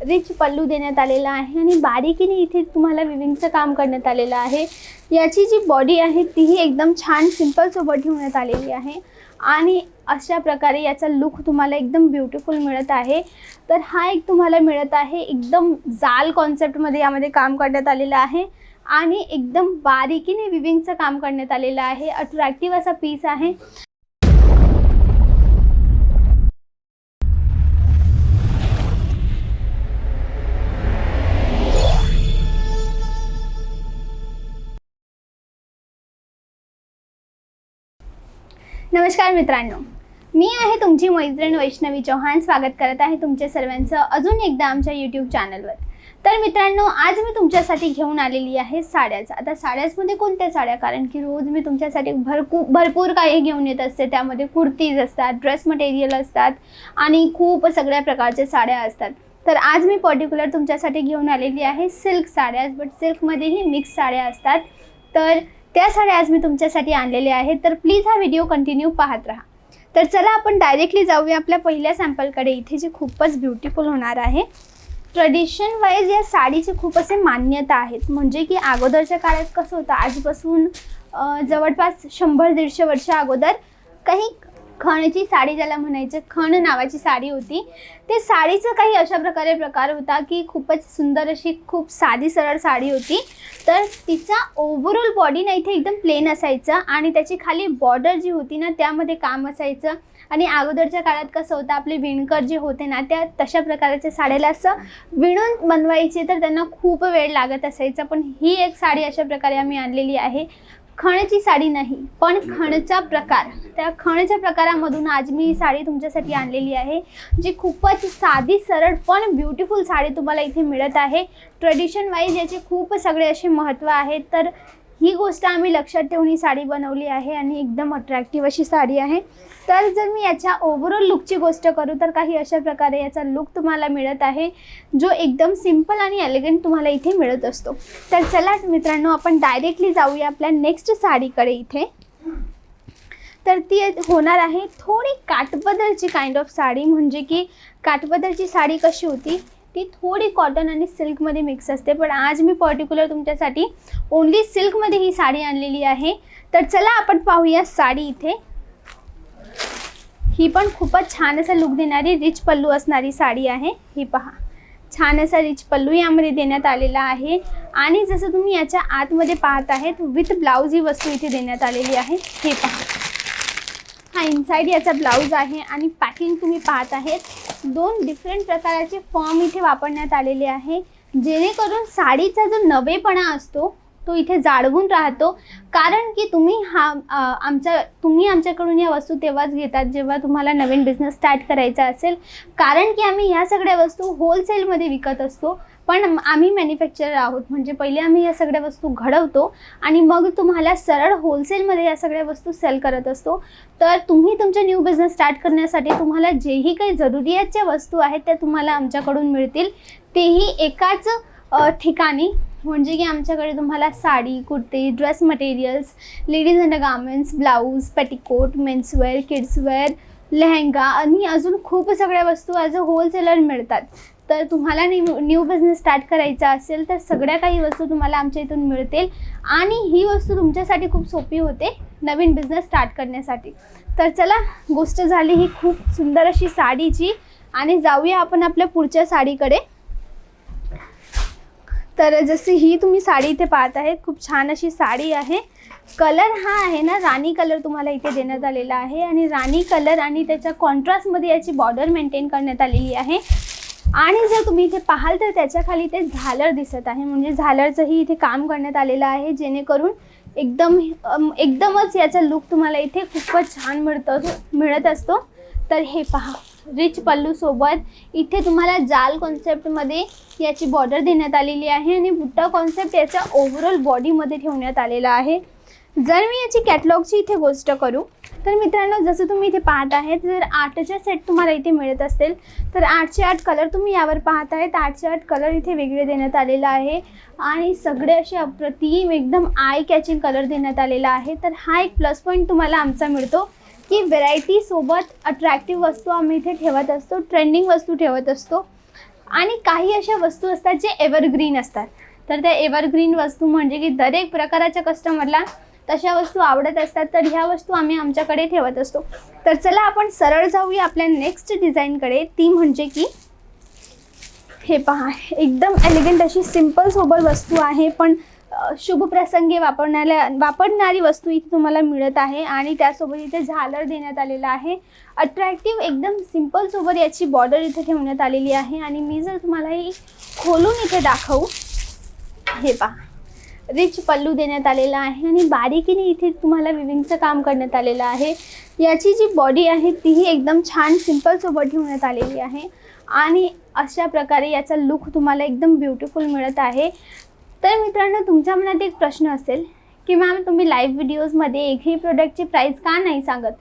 Rich पल्लू देण्यात आलेला आहे आणि बारीकीने इथे तुम्हाला विविंगचं काम करण्यात आलेलं आहे. याची जी बॉडी आहे तीही एकदम छान सिंपल सोबत ठेवण्यात आलेली आहे. आणि अशा प्रकारे याचा लुक तुम्हाला एकदम ब्युटिफुल मिळत आहे. तर हा एक तुम्हाला मिळत आहे. एकदम जाल कॉन्सेप्टमध्ये यामध्ये काम करण्यात आलेलं आहे. आणि एकदम बारीकीने विविंगचं काम करण्यात आलेलं आहे. अट्रॅक्टिव्ह असा पीस आहे. नमस्कार मित्रांनो. मी आहे तुमची मैत्रीण वैष्णवी चौहान. स्वागत करत आहे तुमच्या सर्वांचं अजून एकदा आमच्या यूट्यूब चॅनलवर तर मित्रांनो आज मी तुमच्यासाठी घेऊन आलेली आहे साड्याच. आता साड्याचमध्ये कोणत्या साड्या? कारण की रोज मी तुमच्यासाठी भरपूर भरपूर काही घेऊन येत असते. त्यामध्ये कुर्तीज असतात ड्रेस मटेरियल असतात आणि खूप सगळ्या प्रकारच्या साड्या असतात. तर आज मी पर्टिक्युलर तुमच्यासाठी घेऊन आलेली आहे सिल्क साड्या. बट सिल्कमध्येही मिक्स साड्या असतात. तर त्या साड्या आज मी तुमच्यासाठी आणलेल्या आहेत. तर प्लीज हा व्हिडिओ कंटिन्यू पाहत राहा. तर चला आपण डायरेक्टली जाऊया आपल्या पहिल्या सॅम्पलकडे इथे जे खूपच ब्युटिफुल होणार आहे. ट्रेडिशन वाईज या साडीची खूप असे मान्यता आहेत. म्हणजे की अगोदरच्या काळात कसं होतं आजपासून जवळपास शंभर दीडशे वर्ष अगोदर काही खणची साडी ज्याला म्हणायचं खण नावाची साडी होती. ते साडीचं काही अशा प्रकारे प्रकार होता की खूपच सुंदर अशी खूप साधी सरळ साडी होती. तर तिचा ओव्हरऑल बॉडी ना इथे एकदम प्लेन असायचं आणि त्याची खाली बॉर्डर जी होती ना त्यामध्ये काम असायचं. आणि अगोदरच्या काळात कसं होतं आपले विणकर जे होते ना त्या तशा प्रकारच्या साड्याला असं विणून बनवायचे तर त्यांना खूप वेळ लागत असायचा. पण ही एक साडी अशा प्रकारे आम्ही आणलेली आहे. खणची साडी नाही पण खणचा प्रकार. त्या खणच्या प्रकारामधून आज मी ही साडी तुमच्यासाठी आणलेली आहे जी खूपच साधी सरळ पण ब्युटिफुल साडी तुम्हाला इथे मिळत आहे. ट्रेडिशन वाईज याचे खूप सगळे असे महत्त्व आहेत तर ही गोष्ट आम्ही लक्षात ठेवून ही साडी बनवली आहे आणि एकदम अट्रॅक्टिव्ह अशी साडी आहे. तर जर मी याच्या ओव्हरऑल लुकची गोष्ट करू तर काही अशा प्रकारे याचा लुक तुम्हाला मिळत आहे जो एकदम सिंपल आणि एलिगंट तुम्हाला इथे मिळत असतो. तर चला मित्रांनो आपण डायरेक्टली जाऊया आपल्या नेक्स्ट साडीकडे इथे. तर ती होणार आहे थोडी काठपदरची काइंड ऑफ साडी म्हणजे की काठपदरची साडी कशी होती? ती थोडी कॉटन आणि सिल्कमध्ये मिक्स असते. पण आज मी पर्टिक्युलर तुमच्यासाठी ओन्ली सिल्कमध्ये ही साडी आणलेली आहे. तर चला आपण पाहूया साडी इथे. ही पण खूपच छान असा लुक देणारी रिच पल्लू असणारी साडी आहे. ही पहा. छान असा रिच पल्लू यामध्ये देण्यात आलेला आहे. आणि जसं तुम्ही याच्या आतमध्ये पाहत आहेत विथ ब्लाऊज ही वस्तू इथे देण्यात आलेली आहे. हे पहा. हा इनसाईड याचा ब्लाऊज आहे आणि पॅकिंग तुम्ही पाहत आहेत. दोन डिफरंट प्रकाराचे फॉर्म इथे वापरण्यात आलेले आहे. जेणेकरून साडीचा जो नवेपणा असतो तो इथे जाळवून राहतो. कारण की तुम्ही हा आमच्या तुम्ही आमच्याकडून या वस्तू तेव्हाच घेतात जेव्हा तुम्हाला नवीन बिझनेस स्टार्ट करायचा असेल. कारण की आम्ही ह्या सगळ्या वस्तू होलसेलमध्ये विकत असतो. पण आम्ही मॅन्युफॅक्चरर आहोत. म्हणजे पहिले आम्ही या सगळ्या वस्तू घडवतो आणि मग तुम्हाला सरळ होलसेलमध्ये या सगळ्या वस्तू सेल करत असतो. तर तुम्ही तुमचा न्यू बिझनेस स्टार्ट करण्यासाठी तुम्हाला जेही काही जरुरीयाच्या वस्तू आहेत त्या तुम्हाला आमच्याकडून मिळतील. तेही एकाच ठिकाणी म्हणजे की आमच्याकडे तुम्हाला sari kurti dress materials ladies under garments blouse petticoat menswear kidswear lehenga आणि अजून खूप सगळ्या वस्तू ॲज अ होलसेलर मिळतात. तर तुम्हाला न्यू न्यू बिझनेस स्टार्ट करायचा असेल तर सगळ्या काही वस्तू तुम्हाला आमच्या इथून मिळतील. आणि ही वस्तू तुमच्यासाठी खूप सोपी होते नवीन बिझनेस स्टार्ट करण्यासाठी. तर चला गोष्ट झाली ही खूप सुंदर अशी साडीची. आणि जाऊया आपण आपल्या पुढच्या साडीकडे. तर जशी ही तुम्ही साडी इथे पाहत आहेत खूप छान अशी साडी आहे. कलर हा आहे ना राणी कलर तुम्हाला इथे देण्यात आलेला आहे आणि राणी कलर आणि त्याच्या कॉन्ट्रास्टमध्ये याची बॉर्डर मेंटेन करण्यात आलेली आहे. आणि जर तुम्ही इथे पाहाल तर त्याच्याखाली ते झालर दिसत आहे. म्हणजे झालरचंही इथे काम करण्यात आलेलं आहे जेणेकरून एकदम एकदमच याचा लुक तुम्हाला इथे खूपच छान मिळतं मिळत असतो. तर हे पहा. रिच पल्लूसोबत इथे तुम्हाला जाल कॉन्सेप्टमध्ये याची बॉर्डर देण्यात आलेली आहे आणि बुट्टा कॉन्सेप्ट याच्या ओव्हरऑल बॉडीमध्ये ठेवण्यात आलेला आहे. जर मी याची कॅटलॉगची इथे गोष्ट करू तर मित्रांनो जसं तुम्ही इथे पाहत आहेत जर आठच्या सेट तुम्हाला इथे मिळत असेल. तर आठचे आठ कलर तुम्ही यावर पाहत आहेत. आठचे आठ कलर इथे वेगळे देण्यात आलेला आहे. आणि सगळे असे अप्रतिम एकदम आय कॅचिंग कलर देण्यात आलेला आहे. तर हा एक प्लस पॉईंट तुम्हाला आमचा मिळतो. की व्हेरायटीसोबत अट्रॅक्टिव्ह वस्तू आम्ही इथे ठेवत असतो ट्रेंडिंग वस्तू ठेवत असतो. आणि काही अशा वस्तू असतात जे एव्हरग्रीन असतात. तर त्या एव्हरग्रीन वस्तू म्हणजे की दरेक प्रकाराच्या कस्टमरला तशा वस्तू आवडत असतात तर ह्या वस्तू आम्ही आमच्याकडे ठेवत असतो. तर चला आपण सरळ जाऊया आपल्या नेक्स्ट डिझाईनकडे ती म्हणजे की हे पहा एकदम एलिगंट अशी सिंपल सोबत वस्तू आहे पण शुभ प्रसंगी वापरण्याला वापरणारी वस्तू इथे तुम्हाला मिळत आहे आणि त्यासोबत इथे झालर देण्यात आलेला आहे. अट्रॅक्टिव्ह एकदम सिंपल सोबत याची बॉर्डर इथे ठेवण्यात आलेली आहे आणि मी जर तुम्हाला ही खोलून इथे दाखवू हे पहा. रिच पल्लू देण्यात आलेला आहे आणि बारीकीने इथे तुम्हाला विविंगचं काम करण्यात आलेलं आहे. याची जी बॉडी आहे तीही एकदम छान सिम्पलसोबत ठेवण्यात आलेली आहे. आणि अशा प्रकारे याचा लुक तुम्हाला एकदम ब्युटिफुल मिळत आहे. तर मित्रांनो तुमच्या मनात एक प्रश्न असेल की मॅम तुम्ही लाईव्ह व्हिडिओजमध्ये एकही प्रोडक्टची प्राईस का नाही सांगत?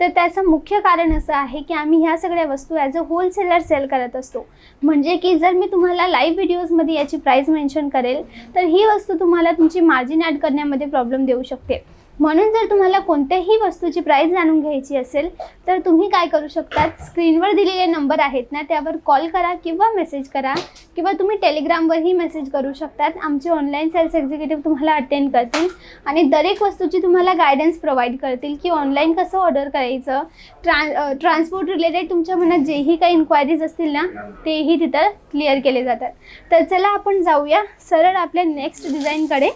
तर त्याचं मुख्य कारण असं आहे की आम्ही ह्या सगळ्या वस्तू ॲज अ होलसेलर सेल करत असतो. म्हणजे की जर मी तुम्हाला लाईव्ह व्हिडिओजमध्ये याची प्राईस मेन्शन करेल तर ही वस्तू तुम्हाला तुमची मार्जिन ॲड करण्यामध्ये प्रॉब्लेम देऊ शकते. म्हणून जर तुम्हाला कोणत्याही वस्तूची प्राईस जाणून घ्यायची असेल तर तुम्ही काय करू शकतात? स्क्रीनवर दिलेले नंबर आहेत ना त्यावर कॉल करा किंवा मेसेज करा किंवा तुम्ही टेलिग्रामवरही मेसेज करू शकतात. आमचे ऑनलाईन सेल्स एक्झिक्युटिव्ह तुम्हाला अटेंड करतील आणि दरेक वस्तूची तुम्हाला गायडन्स प्रोव्हाइड करतील की ऑनलाईन कसं ऑर्डर करायचं. ट्रान ट्रान्सपोर्ट रिलेटेड तुमच्या मनात जेही काही इन्क्वायरीज असतील ना तेही तिथं क्लिअर केले जातात. तर चला आपण जाऊया सरळ आपल्या नेक्स्ट डिझाईनकडे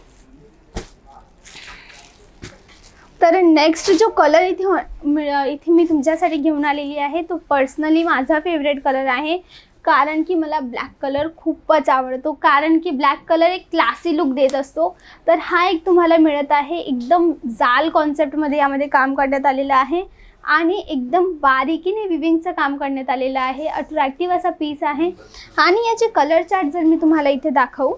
तर नेक्स्ट जो कलर इथे हो- इथे मी तुमच्यासाठी घेऊन आलेली आहे तो पर्सनली माझा फेवरेट कलर आहे. कारण की मला ब्लॅक कलर खूपच आवडतो. कारण की ब्लॅक कलर एक क्लासी लुक देत असतो. तर हा एक तुम्हाला मिळत आहे. एकदम जाल कॉन्सेप्टमध्ये यामध्ये काम करण्यात आलेलं आहे. आणि एकदम बारीकीने विविंगचं काम करण्यात आलेलं आहे. अट्रॅक्टिव्ह असा पीस आहे. आणि याचे कलर चार्ट जर मी तुम्हाला इथे दाखवू.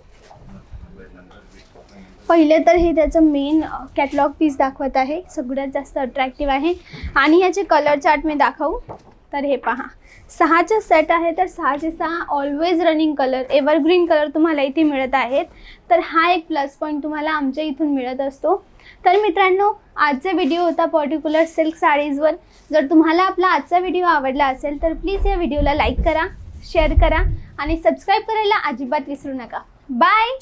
पहिले तर हे त्याचं मेन कॅटलॉग पीस दाखवत आहे. सगळ्यात जास्त अट्रॅक्टिव्ह आहे. आणि ह्याचे कलर चार्ट मी दाखवू. तर हे पहा. सहाचे सेट आहे तर सहाचे सहा always running colour evergreen colour तुम्हाला इथे मिळत आहेत. तर हा एक प्लस पॉईंट तुम्हाला आमच्या इथून मिळत असतो. तर मित्रांनो आजचा व्हिडिओ होता पर्टिक्युलर सिल्क साडीजवर. जर तुम्हाला आपला आजचा व्हिडिओ आवडला असेल तर प्लीज या व्हिडिओला लाईक करा शेअर करा आणि सबस्क्राईब करायला अजिबात विसरू नका. बाय